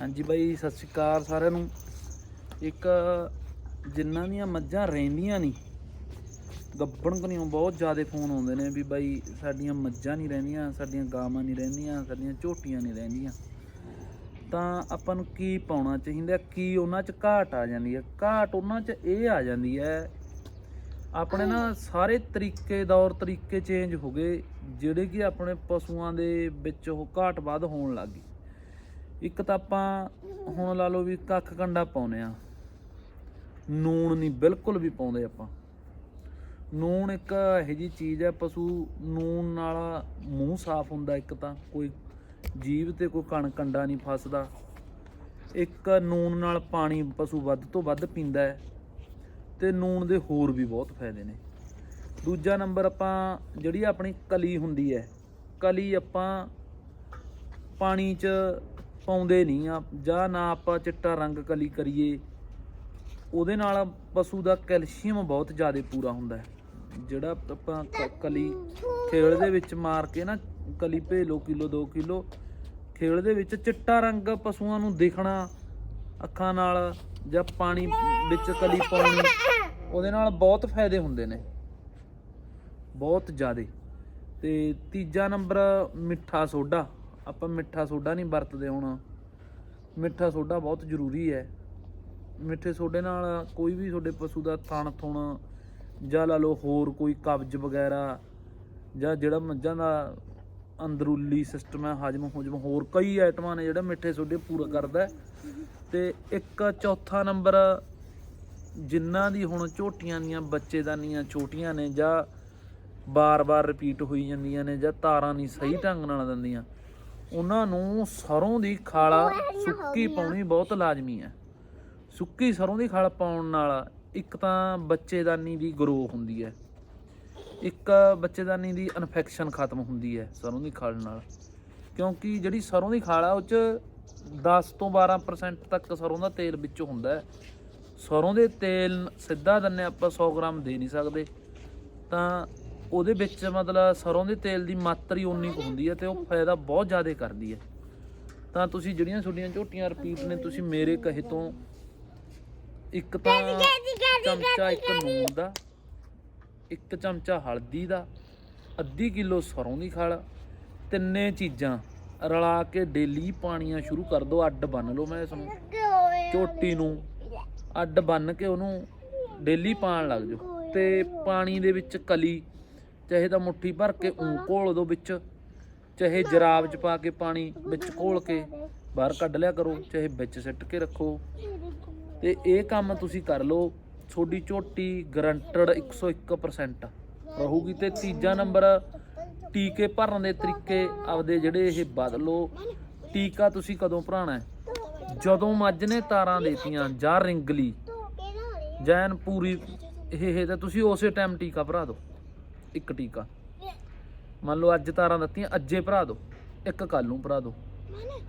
ਹਾਂਜੀ ਬਾਈ, ਸਤਿ ਸ਼੍ਰੀ ਅਕਾਲ ਸਾਰਿਆਂ ਨੂੰ। ਇੱਕ ਜਿੰਨਾਂ ਦੀਆਂ ਮੱਝਾਂ ਰਹਿੰਦੀਆਂ ਨਹੀਂ ਗੱਬਣ ਕਨੀਓ ਬਹੁਤ ਜ਼ਿਆਦਾ ਫੋਨ ਆਉਂਦੇ ਨੇ ਵੀ ਬਾਈ, ਸਾਡੀਆਂ ਮੱਝਾਂ ਨਹੀਂ ਰਹਿੰਦੀਆਂ, ਸਾਡੀਆਂ ਗਾਵਾਂ ਨਹੀਂ ਰਹਿੰਦੀਆਂ, ਸਾਡੀਆਂ ਝੋਟੀਆਂ ਨਹੀਂ ਰਹਿੰਦੀਆਂ। ਤਾਂ ਆਪਾਂ ਨੂੰ ਕੀ ਪਾਉਣਾ ਚਾਹੀਦਾ, ਕੀ ਉਹਨਾਂ 'ਚ ਘਾਟ ਆ ਜਾਂਦੀ ਹੈ? ਘਾਟ ਉਹਨਾਂ 'ਚ ਇਹ ਆ ਜਾਂਦੀ ਹੈ, ਆਪਣੇ ਨਾ ਸਾਰੇ ਤਰੀਕੇ, ਦੌਰ ਤਰੀਕੇ ਚੇਂਜ ਹੋ ਗਏ, ਜਿਹੜੇ ਕਿ ਆਪਣੇ ਪਸ਼ੂਆਂ ਦੇ ਵਿੱਚ ਉਹ ਘਾਟ ਵੱਧ ਹੋਣ ਲੱਗ ਗਈ। ਇੱਕ ਤਾਂ ਆਪਾਂ ਹੁਣ ਲਾ ਲਓ ਵੀ ਕੱਖ ਕੰਡਾ ਪਾਉਨੇ ਆ ਨੂਣ ਨਹੀਂ, ਬਿਲਕੁਲ ਵੀ ਪਾਉਂਦੇ ਆਪਾਂ। ਨੂਣ ਇੱਕ ਇਹੋ ਜੀ ਚੀਜ਼ ਹੈ, ਪਸ਼ੂ ਨੂਣ ਨਾਲ ਮੂੰਹ ਸਾਫ਼ ਹੁੰਦਾ ਇੱਕ ਤਾਂ, ਕੋਈ ਜੀਵ ਤੇ ਕੋਈ ਕਣ ਕੰਡਾ ਨਹੀਂ ਫਸਦਾ। ਇੱਕ ਨੂਣ ਨਾਲ ਪਾਣੀ ਪਸ਼ੂ ਵੱਧ ਤੋਂ ਵੱਧ ਪੀਂਦਾ ਹੈ, ਤੇ ਨੂਣ ਦੇ ਹੋਰ ਵੀ ਬਹੁਤ ਫਾਇਦੇ ਨੇ। ਦੂਜਾ ਨੰਬਰ ਆਪਾਂ, ਜਿਹੜੀ ਆਪਣੀ ਕਲੀ ਹੁੰਦੀ ਹੈ, ਕਲੀ ਆਪਾਂ ਪਾਣੀ 'ਚ ਪਾਉਂਦੇ ਨਹੀਂ ਆ। ਜਾਂ ਨਾ ਆਪਾਂ ਚਿੱਟਾ ਰੰਗ ਕਲੀ ਕਰੀਏ, ਉਹਦੇ ਨਾਲ ਪਸ਼ੂ ਦਾ ਕੈਲਸ਼ੀਅਮ ਬਹੁਤ ਜ਼ਿਆਦਾ ਪੂਰਾ ਹੁੰਦਾ ਹੈ। ਜਿਹੜਾ ਆਪਾਂ ਕ- ਕਲੀ ਖੇਲ ਦੇ ਵਿੱਚ ਮਾਰ ਕੇ ਨਾ, ਕਲੀ ਭੇਲੋ ਕਿਲੋ 2 ਕਿਲੋ, ਖੇਲ ਦੇ ਵਿੱਚ ਚਿੱਟਾ ਰੰਗ ਪਸ਼ੂਆਂ ਨੂੰ ਦੇਖਣਾ, ਅੱਖਾਂ ਨਾਲ ਜਾਂ ਪਾਣੀ ਵਿੱਚ ਕਲੀ ਪਾਉਣੀ, ਉਹਦੇ ਨਾਲ ਬਹੁਤ ਫਾਇਦੇ ਹੁੰਦੇ ਨੇ। ਬਹੁਤ ਜ਼ਿਆਦਾ। ਤੇ ਤੀਜਾ ਨੰਬਰ, ਮਿੱਠਾ ਸੋਡਾ। ਆਪਾਂ ਮਿੱਠਾ ਸੋਡਾ ਨਹੀਂ ਵਰਤਦੇ ਹੁਣ ਮਿੱਠਾ ਸੋਡਾ ਬਹੁਤ ਜ਼ਰੂਰੀ ਹੈ ਮਿੱਠੇ ਸੋਡੇ ਨਾਲ ਕੋਈ ਵੀ ਤੁਹਾਡੇ ਪਸ਼ੂ ਦਾ ਥਣ ਥੁਣ ਜਾਂ ਲਾ ਲਓ ਹੋਰ ਕੋਈ ਕਬਜ਼ ਵਗੈਰਾ ਜਾਂ ਜਿਹੜਾ ਮੱਝਾਂ ਦਾ ਅੰਦਰੂਲੀ ਸਿਸਟਮ ਹੈ, ਹਜਮ, ਹੁਜਮ, ਹੋਰ ਕਈ ਆਈਟਮਾਂ ਨੇ ਜਿਹੜਾ ਮਿੱਠੇ ਸੋਡੇ ਪੂਰਾ ਕਰਦਾ ਹੈ। ਤੇ ਇੱਕ ਚੌਥਾ ਨੰਬਰ ਜਿਨ੍ਹਾਂ ਦੀ ਹੁਣ ਝੋਟੀਆਂ ਦੀਆਂ, ਬੱਚੇਦਾਨੀਆਂ ਛੋਟੀਆਂ ਨੇ ਜਾਂ ਬਾਰ-ਬਾਰ ਰਿਪੀਟ ਹੋਈ ਜਾਂਦੀਆਂ ਨੇ ਜਾਂ ਤਾਰਾਂ ਨਹੀਂ ਸਹੀ ਢੰਗ ਨਾਲ ਦਿੰਦੀਆਂ ਉਹਨਾਂ ਨੂੰ ਸਰੋਂ ਦੀ ਖਾਲਾ ਸੁੱਕੀ ਪਾਉਣੀ ਬਹੁਤ ਲਾਜ਼ਮੀ ਹੈ ਸੁੱਕੀ ਸਰੋਂ ਦੀ ਖਲ ਪਾਉਣ ਨਾਲ ਇੱਕ ਤਾਂ ਬੱਚੇਦਾਨੀ ਦੀ ਗਰੋ ਹੁੰਦੀ ਹੈ। ਇੱਕ ਬੱਚੇਦਾਨੀ ਦੀ ਇਨਫੈਕਸ਼ਨ ਖਤਮ ਹੁੰਦੀ ਹੈ ਸਰੋਂ ਦੀ ਖਲ ਨਾਲ। ਕਿਉਂਕਿ ਜਿਹੜੀ ਸਰੋਂ ਦੀ ਖਲ ਆ ਉਹ ਚ 10 ਤੋਂ 12% ਤੱਕ ਸਰੋਂ ਦਾ ਤੇਲ ਵਿੱਚ ਹੁੰਦਾ ਹੈ। ਸਰੋਂ ਦੇ ਤੇਲ ਸਿੱਧਾ ਦੰਨੇ ਆਪਾਂ 100 ਗ੍ਰਾਮ ਦੇ ਨਹੀਂ ਸਕਦੇ। ਤਾਂ ਉਹਦੇ ਵਿੱਚ ਮਤਲਬ ਸਰੋਂ ਦੇ ਤੇਲ ਦੀ ਮਾਤਰਾ ਹੀ ਉਨੀ ਕੁ ਹੁੰਦੀ ਹੈ ਤੇ ਉਹ ਫਾਇਦਾ ਬਹੁਤ ਜ਼ਿਆਦਾ ਕਰਦੀ ਹੈ। ਤਾਂ ਤੁਸੀਂ ਜਿਹੜੀਆਂ ਤੁਹਾਡੀਆਂ ਝੋਟੀਆਂ ਰਿਪੀਟ ਨੇ ਤੁਸੀਂ ਮੇਰੇ ਕਹੇ ਤੋਂ ਇੱਕ ਤਾਂ ਚਮਚਾ ਇੱਕ ਨੂਨ ਦਾ ਇੱਕ ਚਮਚਾ ਹਲਦੀ ਦਾ ਅੱਧੀ ਕਿਲੋ ਸਰੋਂ ਦੀ ਖਲ ਤਿੰਨੇ ਚੀਜ਼ਾਂ ਰਲਾ ਕੇ ਡੇਲੀ ਪਾਣੀਆਂ ਸ਼ੁਰੂ ਕਰ ਦਿਓ ਅੱਡ ਬੰਨ ਲਓ ਮੈਂ ਇਸ ਨੂੰ। ਝੋਟੀ ਨੂੰ ਅੱਡ ਬੰਨ ਕੇ ਉਹਨੂੰ ਡੇਲੀ ਪਾਣ ਲੱਗ ਜਾਓ। ਤੇ ਪਾਣੀ ਦੇ ਵਿੱਚ ਕਲੀ ਚਾਹੇ ਤਾਂ ਮੁੱਠੀ ਭਰ ਕੇ ਉਂ ਘੋਲ ਦੋ ਵਿੱਚ ਚਾਹੇ ਜਰਾਬ ਚ ਪਾ ਕੇ ਪਾਣੀ ਵਿੱਚ ਘੋਲ ਕੇ ਬਾਹਰ ਕੱਢ ਲਿਆ ਕਰੋ ਚਾਹੇ ਵਿੱਚ ਸਿੱਟ ਕੇ ਰੱਖੋ। ਤੇ ਇਹ ਕੰਮ ਤੁਸੀਂ ਕਰ ਲਓ ਤੁਹਾਡੀ ਝੋਟੀ ਗਰੰਟਡ 101% ਰਹੂਗੀ ਤੇ ਤੀਜਾ ਨੰਬਰ ਟੀਕੇ ਭਰਨ ਦੇ ਤਰੀਕੇ ਆਪਦੇ ਜਿਹੜੇ ਇਹ ਬਦਲੋ ਟੀਕਾ ਤੁਸੀਂ ਕਦੋਂ ਭਰਾਣਾ ਹੈ? ਜਦੋਂ ਮੱਝ ਨੇ ਤਾਰਾਂ ਦੇਤੀਆਂ ਜਾਂ ਰਿੰਗਲੀ ਜੈਨ ਪੂਰੀ ਇਹ ਇਹ ਤਾਂ ਤੁਸੀਂ ਉਸੇ ਟਾਈਮ ਟੀਕਾ ਭਰਾ ਦਿਓ। ਇੱਕ ਟੀਕਾ। ਮੰਨ ਲਓ ਅੱਜ ਤਾਰਾਂ ਦਿੱਤੀਆਂ, ਅੱਜੇ ਭਰਾ ਦਿਓ ਇੱਕ ਕੱਲ ਨੂੰ ਭਰਾ ਦਿਓ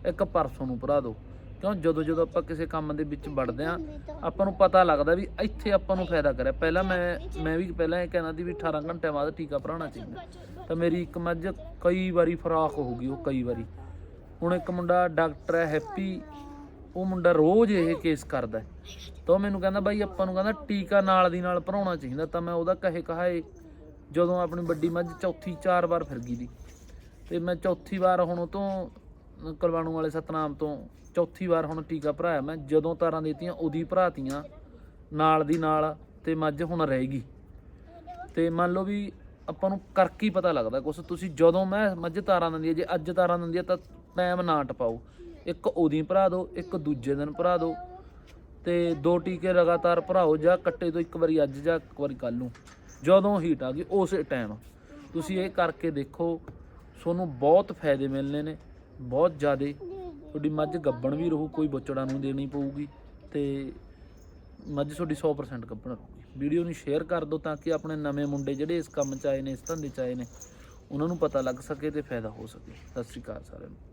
ਇੱਕ ਪਰਸੋਂ ਨੂੰ ਭਰਾ ਦਿਓ ਕਿਉਂ? ਜਦੋਂ ਜਦੋਂ ਆਪਾਂ ਕਿਸੇ ਕੰਮ ਦੇ ਵਿੱਚ ਵੜਦੇ ਆ ਆਪਾਂ ਨੂੰ ਪਤਾ ਲੱਗਦਾ ਵੀ ਇੱਥੇ ਆਪਾਂ ਨੂੰ ਫਾਇਦਾ ਕਰਿਆ। ਪਹਿਲਾਂ ਮੈਂ ਮੈਂ ਵੀ ਪਹਿਲਾਂ ਇਹ ਕਹਿੰਦਾ ਸੀ ਵੀ 18 ਘੰਟਿਆਂ ਬਾਅਦ ਟੀਕਾ ਭਰਾਉਣਾ ਚਾਹੀਦਾ। ਤਾਂ ਮੇਰੀ ਇੱਕ ਮੱਝ ਕਈ ਵਾਰੀ ਫਰਾਕ ਹੋ ਗਈ, ਉਹ ਕਈ ਵਾਰੀ। ਹੁਣ ਇੱਕ ਮੁੰਡਾ ਡਾਕਟਰ ਹੈ, ਹੈਪੀ। ਉਹ ਮੁੰਡਾ ਰੋਜ਼ ਇਹ ਕੇਸ ਕਰਦਾ ਤਾਂ ਉਹ ਮੈਨੂੰ ਕਹਿੰਦਾ, ਬਾਈ, ਆਪਾਂ ਨੂੰ ਕਹਿੰਦਾ ਟੀਕਾ ਨਾਲ ਦੀ ਨਾਲ ਭਰਾਉਣਾ ਚਾਹੀਦਾ, ਤਾਂ ਮੈਂ ਉਹਦਾ ਕਹੇ ਕਹਾਏ ਜਦੋਂ ਆਪਣੀ ਵੱਡੀ ਮੱਝ ਚੌਥੀ ਚਾਰ ਵਾਰ ਫਿਰ ਗਈ ਦੀ। ਤੇ ਮੈਂ ਚੌਥੀ ਵਾਰ ਹੁਣ ਉਹ ਤੋਂ ਕੁਲਵਾਣੂ ਵਾਲੇ ਸਤਨਾਮ ਤੋਂ ਚੌਥੀ ਵਾਰ ਹੁਣ ਟੀਕਾ ਭਰਾਇਆ। ਮੈਂ ਜਦੋਂ ਤਾਰਾਂ ਦੇਤੀਆਂ, ਉਹਦੀ ਭਰਾਤੀਆਂ ਨਾਲ ਦੀ ਨਾਲ ਤੇ ਮੱਝ ਹੁਣ ਰਹੇਗੀ ਤੇ ਮੰਨ ਲਓ ਵੀ ਆਪਾਂ ਨੂੰ ਕਰਕੇ ਹੀ ਪਤਾ ਲੱਗਦਾ ਕੁਛ। ਤੁਸੀਂ ਜਦੋਂ ਮੈਂ ਮੱਝ ਤਾਰਾਂ ਦਿੰਦੀ ਹੈ ਜੇ ਅੱਜ ਤਾਰਾਂ ਦਿੰਦੀ ਹੈ ਤਾਂ ਟਾਈਮ ਨਾ ਟਪਾਓ। ਇੱਕ ਉਹਦੀ ਭਰਾ ਦਿਓ, ਇੱਕ ਦੂਜੇ ਦਿਨ ਭਰਾ ਦਿਓ। ਤੇ ਦੋ ਟੀਕੇ ਲਗਾਤਾਰ ਭਰਾਓ ਜਾਂ ਕੱਟੇ ਤੋਂ ਇੱਕ ਵਾਰੀ ਅੱਜ ਜਾਂ ਇੱਕ ਵਾਰੀ ਕੱਲ ਨੂੰ। ਜਦੋਂ ਹੀਟ ਆ ਗਈ, ਉਸੇ ਟਾਈਮ ਤੁਸੀਂ ਇਹ ਕਰਕੇ ਦੇਖੋ, ਤੁਹਾਨੂੰ ਬਹੁਤ ਫਾਇਦੇ ਮਿਲਨੇ ਨੇ, ਬਹੁਤ ਜ਼ਿਆਦਾ। ਤੁਹਾਡੀ ਮੱਝ ਗੱਬਣ ਵੀ ਰਹੂ, ਕੋਈ ਬੁੱਚੜਾ ਨੂੰ ਦੇਣੀ ਪਊਗੀ ਤੇ ਮੱਝ ਤੁਹਾਡੀ 100% ਗੱਬਣ ਰਹੂਗੀ। ਵੀਡੀਓ ਨੂੰ ਸ਼ੇਅਰ ਕਰ ਦਿਓ ਤਾਂ ਕਿ ਆਪਣੇ ਨਵੇਂ ਮੁੰਡੇ ਜਿਹੜੇ ਇਸ ਕੰਮ 'ਚ ਆਏ ਨੇ, ਇਸ ਧੰਦੇ 'ਚ ਆਏ ਨੇ, ਉਹਨਾਂ ਨੂੰ ਪਤਾ ਲੱਗ ਸਕੇ ਤੇ ਫਾਇਦਾ ਹੋ ਸਕੇ। ਸਤਿ ਸ਼੍ਰੀ ਅਕਾਲ ਸਾਰਿਆਂ ਨੂੰ।